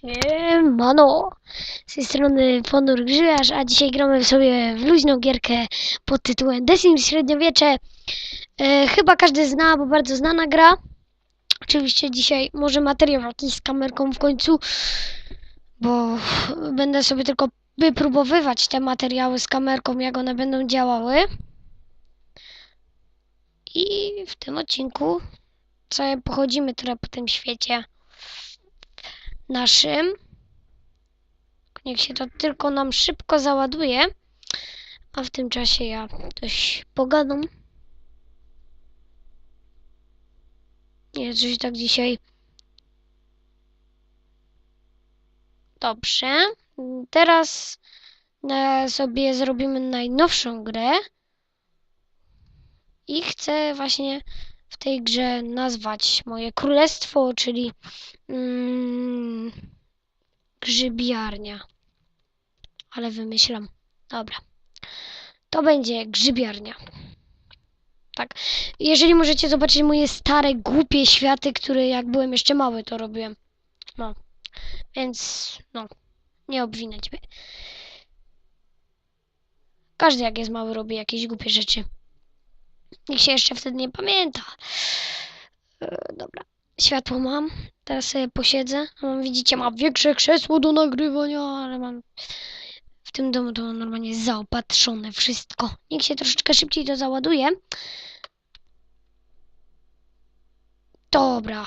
Siemano! Z tej strony Ponur Grzyjarz, a dzisiaj gramy sobie w luźną gierkę pod tytułem The Sims Średniowiecze. E, chyba każdy zna, bo bardzo znana gra. Oczywiście dzisiaj może materiał jakiś z kamerką w końcu, bo będę sobie tylko wypróbowywać te materiały z kamerką, jak one będą działały. I w tym odcinku sobie pochodzimy trochę po tym świecie naszym. Niech się to tylko nam szybko załaduje. A w tym czasie ja coś pogadam. Nie, coś tak dzisiaj. Dobrze. Teraz e, sobie zrobimy najnowszą grę. I chcę właśnie w tej grze nazwać moje królestwo, czyli mm, grzybiarnia. Ale wymyślam. Dobra. To będzie grzybiarnia. Tak. Jeżeli możecie zobaczyć moje stare, głupie światy, które jak byłem jeszcze mały, to robiłem. No. Więc, no. Nie obwinać mnie. Każdy jak jest mały robi jakieś głupie rzeczy. Nikt się jeszcze wtedy nie pamięta. E, dobra. Światło mam. Teraz sobie posiedzę. Widzicie, mam większe krzesło do nagrywania, ale mam... W tym domu to normalnie zaopatrzone wszystko. Niech się troszeczkę szybciej to załaduje. Dobra.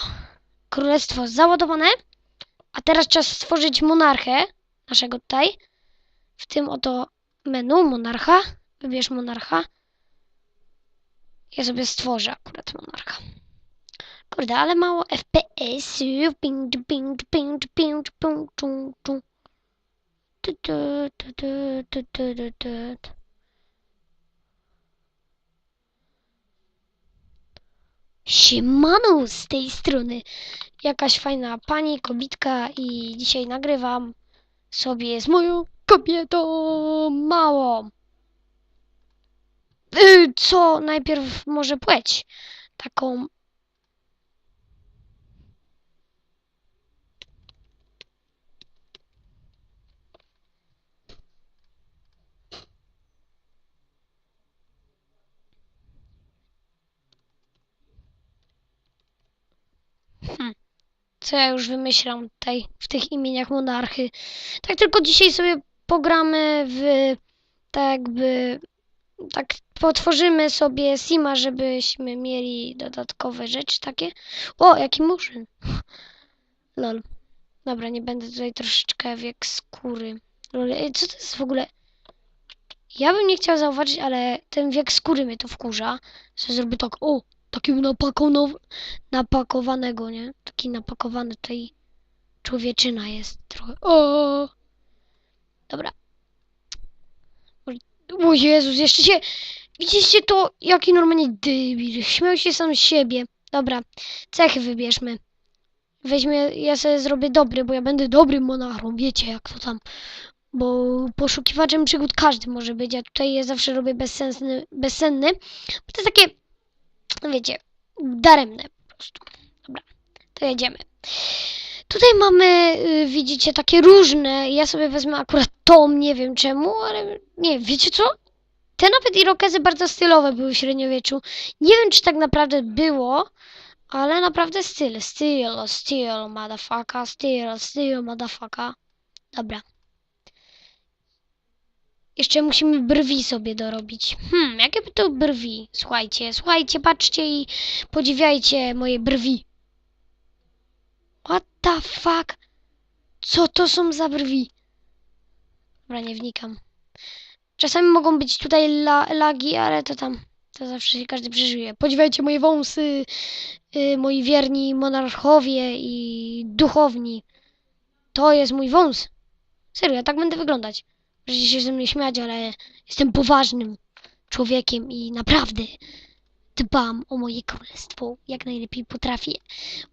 Królestwo załadowane. A teraz czas stworzyć monarchę naszego tutaj. W tym oto menu monarcha. Wybierz monarcha. Ja sobie stworzę akurat monarcha. Kurde, ale mało FPS. Ping, ping, ping, ping, ping, tung, tung. Tu, tu, tu, tu, tu, tu, tu, tu. Siemano z tej strony. Jakaś fajna pani, kobitka i dzisiaj nagrywam sobie z moją kobietą małą. Y, Co najpierw może płeć? Taką Hmm. Co ja już wymyślam tutaj w tych imieniach monarchy. Tak tylko dzisiaj sobie pogramy w tak jakby tak potworzymy sobie Sima, żebyśmy mieli dodatkowe rzeczy takie. O, jaki murzyn. Lol. Dobra, nie będę tutaj troszeczkę wiek skóry. Lol, co to jest w ogóle? Ja bym nie chciał zauważyć, ale ten wiek skóry mnie to wkurza. Co zrobię tak, o, napakonow- napakowanego, nie? Taki napakowany tutaj człowieczyna jest trochę. O! Dobra. O Jezus, jeszcze się... Widzieliście to? Jaki normalnie debil. Śmiał się sam z siebie. Dobra, cechy wybierzmy. Weźmy, ja sobie zrobię dobry, bo ja będę dobrym monarchą, wiecie jak to tam. Bo poszukiwaczem przygód każdy może być, a tutaj ja zawsze robię bezsensny, bezsenny. Bo to jest takie, wiecie, daremne po prostu. Dobra, to jedziemy. Tutaj mamy, y, widzicie, takie różne. Ja sobie wezmę akurat tą, nie wiem czemu, ale nie, wiecie co? Te nawet irokezy bardzo stylowe były w średniowieczu. Nie wiem, czy tak naprawdę było, ale naprawdę styl, styl, styl, motherfucker, styl, styl, motherfucker. Dobra. Jeszcze musimy brwi sobie dorobić. Hmm, jakie by to brwi? Słuchajcie, słuchajcie, patrzcie i podziwiajcie moje brwi. What the fuck? Co to są za brwi? Dobra, nie wnikam. Czasami mogą być tutaj la lagi, ale to tam, to zawsze się każdy przeżyje. Podziwiajcie moje wąsy, yy, moi wierni monarchowie i duchowni. To jest mój wąs. Serio, ja tak będę wyglądać. Możecie się ze mnie śmiać, ale jestem poważnym człowiekiem i naprawdę dbam o moje królestwo jak najlepiej potrafię.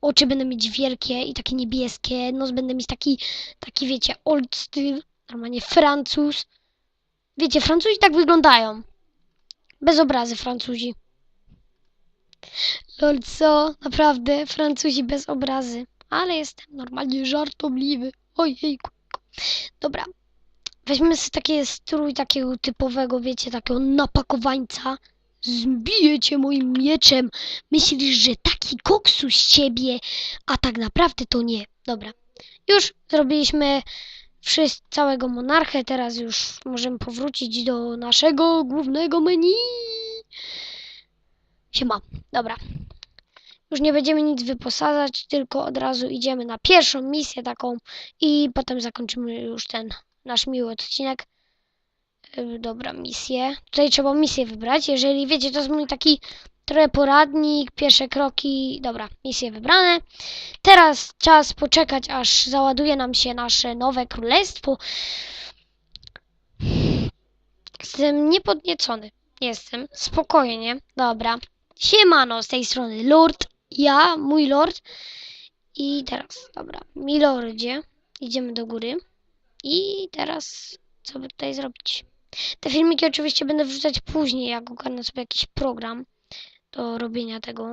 Oczy będę mieć wielkie i takie niebieskie, nos będę mieć taki, taki wiecie, old styl, normalnie Francuz. Wiecie, Francuzi tak wyglądają. Bez obrazy Francuzi. Lol, co? Naprawdę, Francuzi bez obrazy. Ale jestem normalnie żartobliwy. Ojejku. Dobra. Weźmiemy sobie taki strój takiego typowego, wiecie, takiego napakowańca. Zbiję cię moim mieczem. Myślisz, że taki koksu z ciebie, a tak naprawdę to nie. Dobra. Już zrobiliśmy wszyscy, całego monarchę. Teraz już możemy powrócić do naszego głównego menu. Siema. Dobra. Już nie będziemy nic wyposadzać, tylko od razu idziemy na pierwszą misję taką i potem zakończymy już ten nasz miły odcinek. Dobra, misję. Tutaj trzeba misję wybrać. Jeżeli wiecie, to jest mój taki trochę poradnik, pierwsze kroki. Dobra, misje wybrane. Teraz czas poczekać, aż załaduje nam się nasze nowe królestwo. Jestem niepodniecony. Jestem. Spokojnie. Dobra. Siemano, z tej strony Lord. Ja, mój Lord. I teraz, dobra. Milordzie. Idziemy do góry. I teraz, co by tutaj zrobić? Te filmiki oczywiście będę wrzucać później, jak ogarnę sobie jakiś program do robienia tego.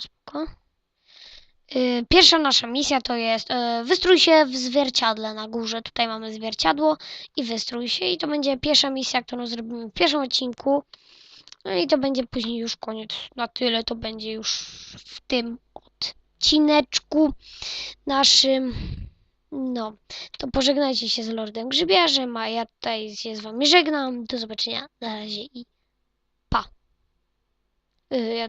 Spoko. Y, Pierwsza nasza misja to jest y, wystrój się w zwierciadle na górze. Tutaj mamy zwierciadło i wystrój się. I to będzie pierwsza misja, którą zrobimy w pierwszym odcinku. No i to będzie później już koniec. Na tyle to będzie już w tym odcineczku naszym. No, to pożegnajcie się z Lordem Grzybiarzem, a ja tutaj się z wami żegnam. Do zobaczenia. Na razie i pa. Y, Ja